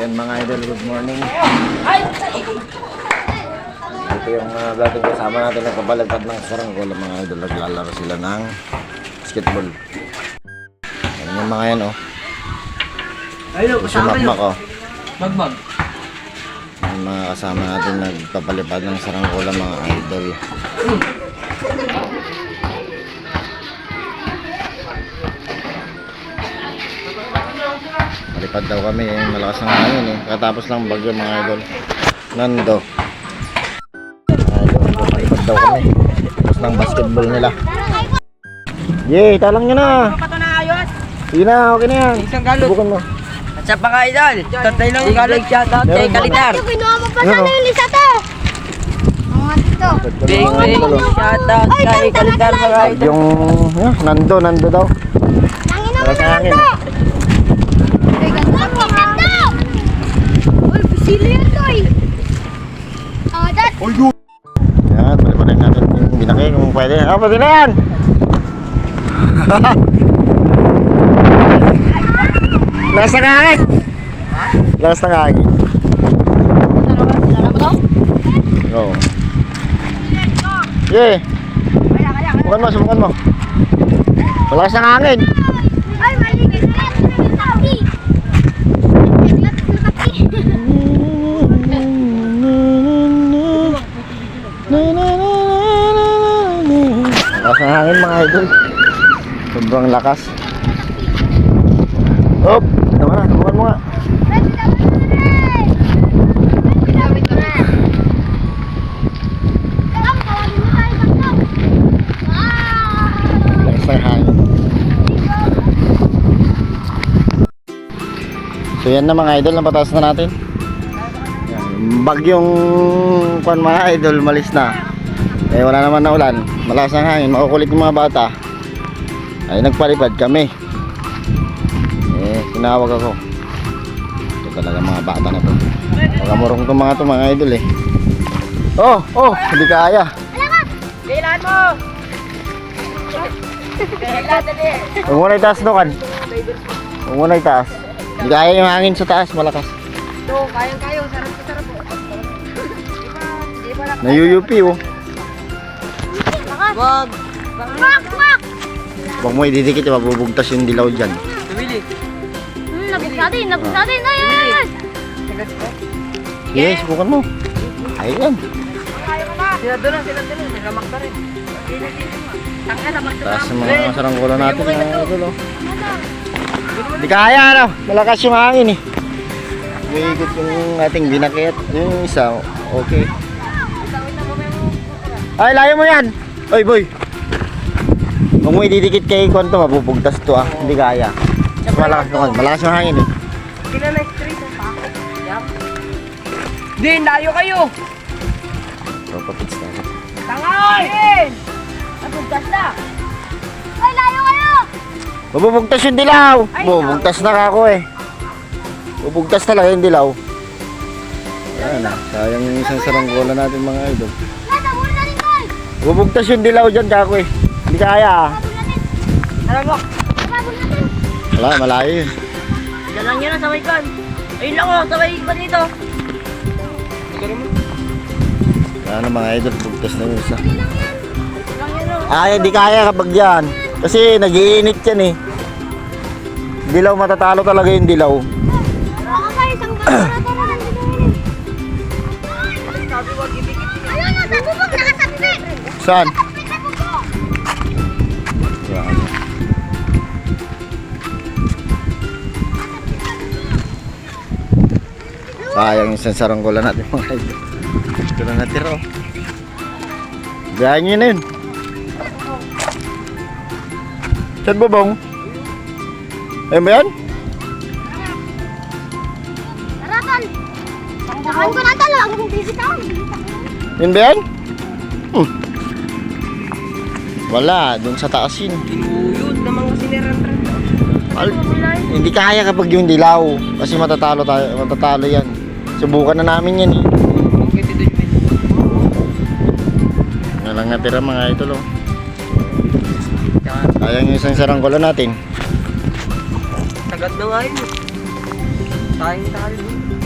Yan mga idol, good morning. Ito yung uh, dating kasama natin na kabalagpad ng saranggola mga idol. Naglalaro sila ng basketball. Yan yung mga yan oh. Ayun, kasama. Sumakmak oh. Magmag. Yung mga kasama natin nagpapalipad ng saranggola mga idol. Palipad daw kami eh. Malakas ang hangin eh. Katapos lang bagyo mga idol. Nando. Idol, palipad daw kami. Tapos ng basketball nila. Yay, talang nyo na. Na. Sige na, okay na yan. Subukan mo. At sa mga idol, tatay lang yung galot. Shout out kay. Ito, kinuha mo pa Ano? sana yung lisa to. Big big shout out kay Kalitar mga idol. Yung, ah, nando, nando daw. Tangin naman Malakas ang hangin. to. Ay, ganda po, ganda. Uy, pisili yan to eh. Oh, dad. Yan, baliparin natin yung binaki kung pwede. Ah, pwede na yan! Last ng hangin! Last ng hangin. Oo. Yeah. Subukan mo, subukan mo. Malakas ng hangin. Ay, maligis Lakas ng hangin mga idol. Sobrang lakas. Op! Tama na, subukan mo nga. So yan na mga idol, napataas na natin. Bagyong kwan mga idol, malis na. Eh wala naman na ulan. Malakas ang hangin, makukulit yung mga bata. Ay nagpalipad kami. Eh, tinawag ako. Ito talaga mga bata na to. Magamurong itong mga to mga idol eh. Oh, oh, hindi kaya. Kailan mo? Huwag mo na itaas doon. Huwag mo na itaas. Hindi kaya yung hangin sa taas, malakas. Ito, kayang kayo. Sarap ko sarap? Nayuyupi oh. Wag. Mak, mak. Huwag mo ididikit, mabubugtas yung dilaw dyan. Tumili. Hmm, nabog natin, nabog natin. Ay, ay, ay. Yes, subukan mo. Ayun. Sila doon na, sila doon. Nagamak na rin. Taas ng mga saranggola natin idol oh. Hindi kaya ano, malakas yung hangin eh. Umiikot yung ating binakit. Yung isa, okay. Ay, layo mo yan! Oy, boy! Kung mo ididikit kay Kwanto, mabubugtas to ah. Hindi kaya. Malakas yung, malakas yung hangin eh. Sila na street. Yup. Din, layo kayo. So, papits na. Tanga! Din! Nagugtas na. Ay, layo kayo. Mabubugtas yung dilaw! Ay, Bubugtas na ka ako eh. Bubugtas talaga yung dilaw. Ayan na, sayang yung isang saranggola natin mga idol. Bubugtas yung dilaw dyan kako eh. Hindi kaya ah. Alam mo. Wala, malayo yun. dyan lang yun ang sabay kan. Ayun lang oh, sabay pa dito. Wala na mga idol, bugtas na yung isa. Ay, hindi kaya kapag yan. Kasi nagiinit yan eh. Dilaw, matatalo talaga yung dilaw. Saan? Sayang yung isang saranggola natin mga idol. Ito na natira oh. Na yun. Saan ba bang? Ayun ba yan? Tanggahan ko na, mong busy ka. Yun ba yan? Hmm. Wala, dun sa taas yun. Inuyod ng mga siniran-ran. Al- hindi kaya kapag yung dilaw. Kasi matatalo tayo, matatalo yan. Subukan na namin yan eh. Ano lang natira mga idol oh. Sayang yung isang saranggola natin. Sagad na nga yun. Tayong tali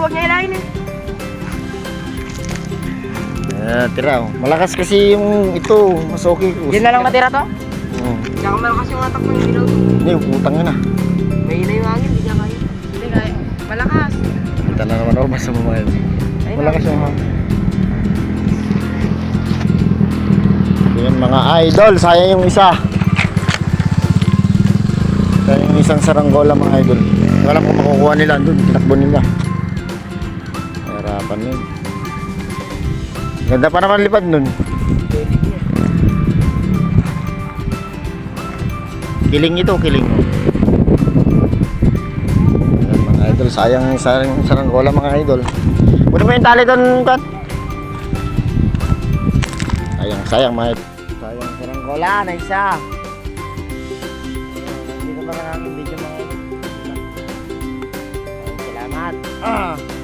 huwag niya hilahin eh. Eh, tira. oh. Malakas kasi yung ito. Mas okay. Yan na lang natira to? Oo. Tsaka malakas yung atak mo yung ilaw. Hindi, utang yun ah. May hila yung hangin, hindi niya kaya. Hindi kaya. Malakas. Kita na naman ako basta mo mga yun. Malakas yung hangin. Yun mga idol, sayang yung isa. Sayang yung isang saranggola mga idol. Alam kung makukuha nila doon, tinakbo nila. Harapan yun. Ganda pa naman lipad nun. Kiling ito, kiling. Ayan, mga idol, sayang sayang yung saranggola mga idol. Kunin mo yung tali doon, Kat. Sayang, sayang mga idol. Sayang saranggola na isa. Ko pa ang video mga idol. Salamat. Ah.